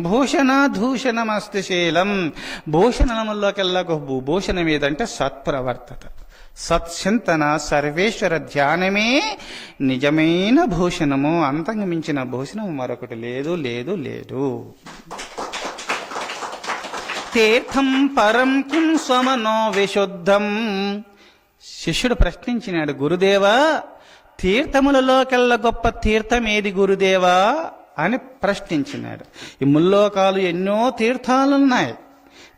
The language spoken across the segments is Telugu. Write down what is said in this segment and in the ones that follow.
భూషణాధూషణమస్తి శీలం? భూషణముల్లోకెల్లా గొప్ప భూషణం ఏదంటే సత్ప్రవర్తత. సత్చింతన సర్వేశ్వర ధ్యానమే నిజమైన భూషణము. అంతకు మించిన భూషణం మరొకటి లేదు లేదు లేదు. తీర్థం పరం కిం సమనో విశుద్ధం. శిష్యుడు ప్రశ్నించినాడు గురుదేవా తీర్థములలోకెళ్ళ గొప్ప తీర్థం ఏది గురుదేవా? అని ప్రశ్నించినాడు. ఈ ముల్లోకాలు ఎన్నో తీర్థాలున్నాయి.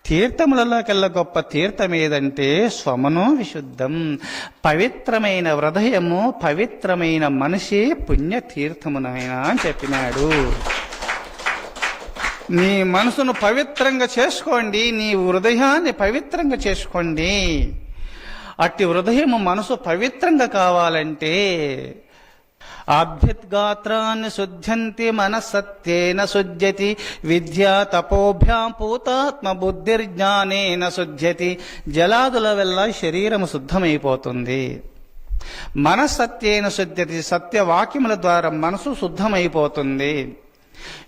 తీర్థములలోకెళ్ళ గొప్ప తీర్థం ఏదంటే స్వమనో విశుద్ధం. పవిత్రమైన హృదయము పవిత్రమైన మనిషి పుణ్యతీర్థమునైనా అని చెప్పినాడు. నీ మనసును పవిత్రంగా చేసుకోండి నీ హృదయాన్ని పవిత్రంగా చేసుకోండి. అట్టి హృదయం మనసు పవిత్రంగా కావాలంటే ఆభ్యుద్గాత్రాన్ని శుద్ధ్యంతి మనసత్యేన శుద్ధ్యతి విద్యా తపోభ్యాం పూతాత్మ బుద్ధిర్జ్ఞానేన శుద్ధ్యతి జలాదుల వల్ల శరీరము శుద్ధమైపోతుంది. మనసత్యేన శుద్ధ్యతి సత్యవాక్యముల ద్వారా మనసు శుద్ధమైపోతుంది.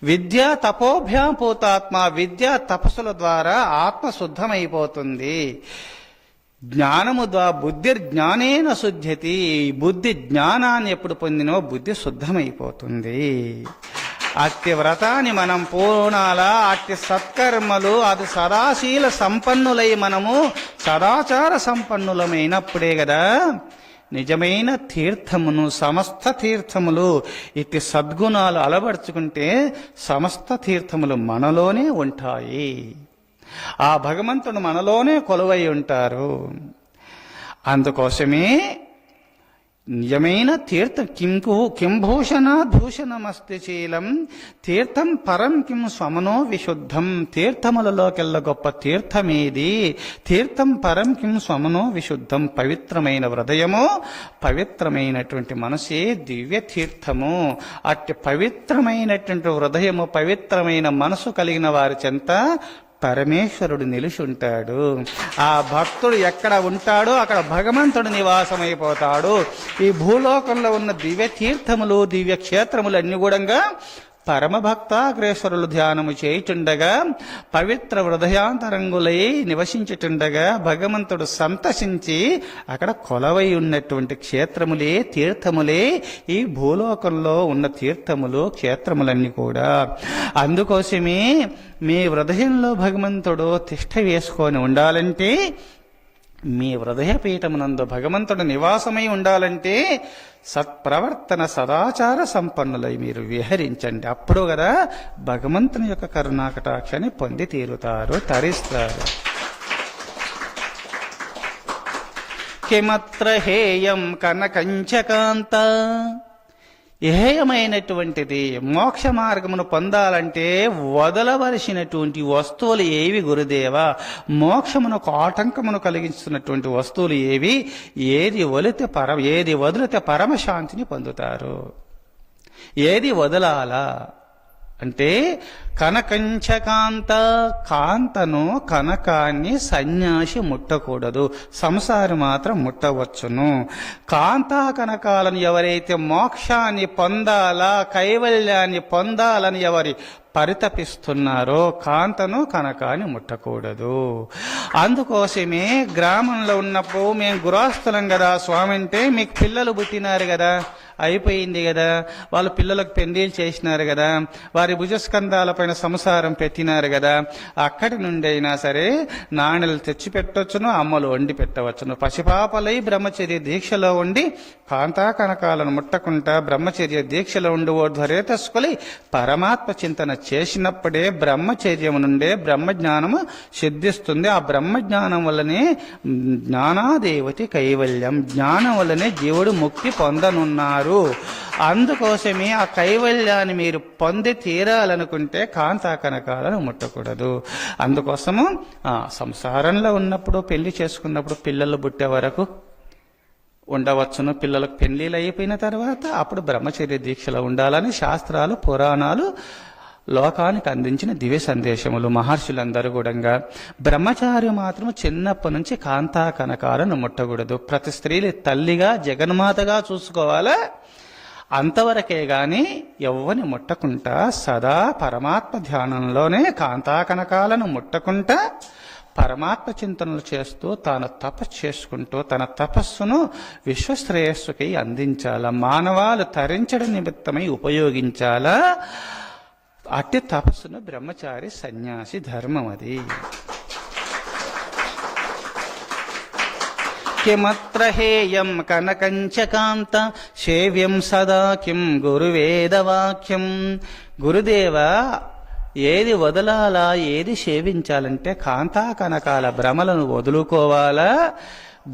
విద్య తపోభ్యాం పూతాత్మ విద్య తపస్సుల ద్వారా ఆత్మ శుద్ధమైపోతుంది. జ్ఞానము ద్వారా బుద్ధి జ్ఞానేన శుద్ధ్యతి బుద్ధి జ్ఞానాన్ని ఎప్పుడు పొందినో బుద్ధి శుద్ధమైపోతుంది. అట్టి వ్రతాన్ని మనం పూర్ణాల అట్టి సత్కర్మలు అది సదాశీల సంపన్నులై మనము సదాచార సంపన్నులమైనప్పుడే కదా నిజమైన తీర్థమును సమస్త తీర్థములు ఇట్టి సద్గుణాలు అలవరుచుకుంటే సమస్త తీర్థములు మనలోనే ఉంటాయి. ఆ భగవంతుడు మనలోనే కొలువై ఉంటారు. అందుకోసమే నిజమైన తీర్థం కింకు కింభూషణ భూషణమస్తి శీలం తీర్థం పరం కిం స్వమనో విశుద్ధం తీర్థములలోకెల్ల గొప్ప తీర్థమేది? తీర్థం పరం కిం స్వమనో విశుద్ధం పవిత్రమైన హృదయము పవిత్రమైనటువంటి మనసే దివ్య తీర్థము. అట్టి పవిత్రమైనటువంటి హృదయము పవిత్రమైన మనసు కలిగిన వారి చెంత పరమేశ్వరుడు నిలుచుంటాడు. ఆ భక్తుడు ఎక్కడ ఉంటాడో అక్కడ భగవంతుడు నివాసమైపోతాడు. ఈ భూలోకంలో ఉన్న దివ్య తీర్థములు దివ్య క్షేత్రములు అన్ని కూడా పరమభక్తాగ్రేశ్వరులు ధ్యానము చేయుచుండగా పవిత్ర హృదయాంతరంగులై నివసించుచుండగా భగవంతుడు సంతసించి అక్కడ కొలవై ఉన్నటువంటి క్షేత్రములే తీర్థములే ఈ భూలోకంలో ఉన్న తీర్థములు క్షేత్రములన్నీ కూడా. అందుకోసమే మీ హృదయంలో భగవంతుడు తిష్ట వేసుకొని ఉండాలంటే మీ హృదయపీఠమునందు భగవంతుడు నివాసమై ఉండాలంటే సత్ప్రవర్తన సదాచార సంపన్నులై మీరు విహరించండి. అప్పుడు కదా భగవంతుని యొక్క కరుణాకటాక్షని పొంది తీరుతారు తరిస్తారు. కిమత్ర హేయం కనకంచకాంత ఏయమైనటువంటిది మోక్ష మార్గమును పొందాలంటే వదలవలసినటువంటి వస్తువులు ఏవి గురుదేవా? మోక్షమునకు ఆటంకమును కలిగిస్తున్నటువంటి వస్తువులు ఏవి? ఏది వలితే పర ఏది వదిలితే పరమశాంతిని పొందుతారు. ఏది వదలాలా? అంటే కనకంచకాంత కాంతను కనకాన్ని సన్యాసి ముట్టకూడదు. సంసారి మాత్రం ముట్టవచ్చును. కాంతా కనకాలను ఎవరైతే మోక్షాన్ని పొందాలా కైవల్యాన్ని పొందాలని ఎవరి పరితపిస్తున్నారో కాంతను కనకాన్ని ముట్టకూడదు. అందుకోసమే గ్రామంలో ఉన్నప్పుడు మేము గురాస్తులం కదా స్వామి అంటే మీకు పిల్లలు పుట్టినారు కదా. అయిపోయింది కదా. వాళ్ళ పిల్లలకు పెండీలు చేసినారు కదా. వారి భుజస్కంధాల పైన సంసారం పెట్టినారు కదా. అక్కడి నుండి అయినా సరే నాణ్యలు తెచ్చి పెట్టవచ్చును అమ్మలు వండి పెట్టవచ్చును. పసిపాపలై బ్రహ్మచర్య దీక్షలో ఉండి కాంతా కనకాలను ముట్టకుండా బ్రహ్మచర్య దీక్షలో ఉండి ఓ ధ్వరేతస్కులి పరమాత్మ చింతన చేసినప్పుడే బ్రహ్మచర్యము నుండే బ్రహ్మజ్ఞానము సిద్ధిస్తుంది. ఆ బ్రహ్మజ్ఞానం వల్లనే జ్ఞానాదేవతి కైవల్యం. జ్ఞానం వల్లనే జీవుడు ముక్తి పొందనున్నారు. అందుకోసమే ఆ కైవల్యాన్ని మీరు పొంది తీరాలనుకుంటే కాంతా కనకాలను ముట్టకూడదు. అందుకోసము సంసారంలో ఉన్నప్పుడు పెళ్ళి చేసుకున్నప్పుడు పిల్లలు పుట్టే వరకు ఉండవచ్చును. పిల్లలకు పెళ్ళిలు అయిపోయిన తర్వాత అప్పుడు బ్రహ్మచర్య దీక్షలో ఉండాలని శాస్త్రాలు పురాణాలు లోకానికి అందించిన దివ్య సందేశములు. మహర్షులందరూ కూడా బ్రహ్మచారి మాత్రం చిన్నప్పటి నుంచి కాంతా కనకాలను ముట్టకూడదు. ప్రతి స్త్రీని తల్లిగా జగన్మాతగా చూసుకోవాలా? అంతవరకే గాని ఎవ్వని ముట్టకుంటా సదా పరమాత్మ ధ్యానంలోనే కాంతా కనకాలను ముట్టకుంటా పరమాత్మ చింతనలు చేస్తూ తాను తపస్సు చేసుకుంటూ తన తపస్సును విశ్వశ్రేయస్సుకి అందించాలా? మానవాలు తరించడం నిమిత్తమై ఉపయోగించాలా? అట్టి తపస్సును బ్రహ్మచారి సన్యాసి ధర్మం అది కిమత్ర హేయం కనకంచకాంత సేవ్యం సదా కిం గురువేదవాక్యం. గురుదేవ ఏది వదలాలా ఏది సేవించాలంటే కాంతా కనకాల భ్రమలను వదులుకోవాలా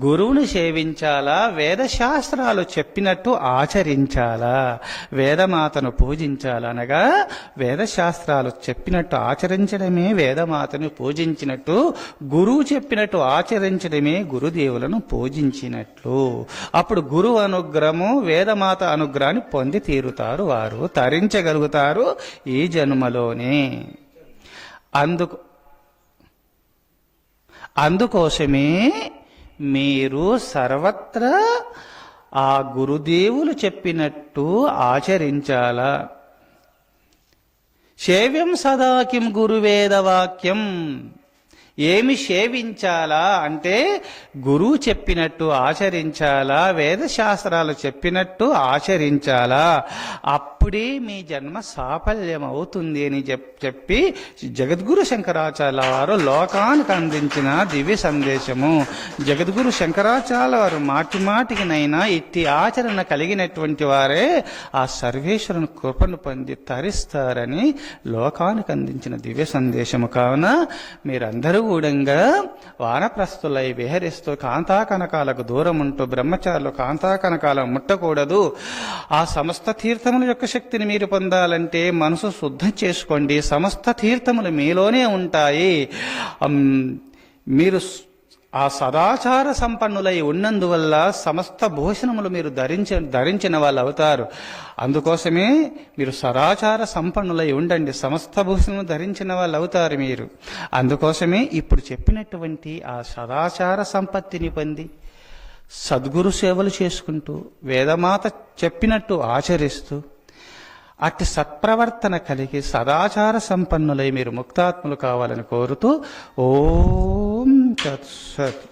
గురువుని సేవించాలా? వేదశాస్త్రాలు చెప్పినట్టు ఆచరించాలా? వేదమాతను పూజించాలా? అనగా వేదశాస్త్రాలు చెప్పినట్టు ఆచరించడమే వేదమాతను పూజించినట్టు గురువు చెప్పినట్టు ఆచరించడమే గురుదేవులను పూజించినట్లు. అప్పుడు గురువు అనుగ్రహము వేదమాత అనుగ్రహాన్ని పొంది తీరుతారు వారు తరించగలుగుతారు ఈ జన్మలోనే. అందుకు అందుకోసమే మీరు సర్వత్రా ఆ గురుదేవులు చెప్పినట్టు ఆచరించాలా. సేవ్యం సదా కిం గురువేదవాక్యం ఏమి సేవించాలా అంటే గురువు చెప్పినట్టు ఆచరించాలా వేదశాస్త్రాలు చెప్పినట్టు ఆచరించాలా. అప్పుడే మీ జన్మ సాఫల్యం అవుతుంది అని చెప్పి జగద్గురు శంకరాచార్య వారు లోకానికి అందించిన దివ్య సందేశము. జగద్గురు శంకరాచార్య వారు మాటి మాటికినైనా ఇట్టి ఆచరణ కలిగినటువంటి వారే ఆ సర్వేశ్వరుని కృపను పొంది తరిస్తారని లోకానికి అందించిన దివ్య సందేశము. కావున మీరందరూ కూడా వానప్రస్తులై విహరిస్తూ కాంతాకనకాలకు దూరం ఉంటూ బ్రహ్మచారులు కాంతాకనకాలను ముట్టకూడదు. ఆ సమస్త తీర్థముల యొక్క శక్తిని మీరు పొందాలంటే మనసు శుద్ధం చేసుకోండి సమస్త తీర్థములు మీలోనే ఉంటాయి. మీరు ఆ సదాచార సంపన్నులై ఉన్నందువల్ల సమస్త భూషణములు మీరు ధరించ ధరించిన వాళ్ళు అవుతారు. అందుకోసమే మీరు సదాచార సంపన్నులై ఉండండి సమస్త భూషణములు ధరించిన వాళ్ళు అవుతారు మీరు. అందుకోసమే ఇప్పుడు చెప్పినటువంటి ఆ సదాచార సంపత్తిని పొంది సద్గురు సేవలు చేసుకుంటూ వేదమాత చెప్పినట్టు ఆచరిస్తూ అట్టి సత్ప్రవర్తన కలిగి సదాచార సంపన్నులై మీరు ముక్తాత్ములు కావాలని కోరుతూ ఓం తత్సత్.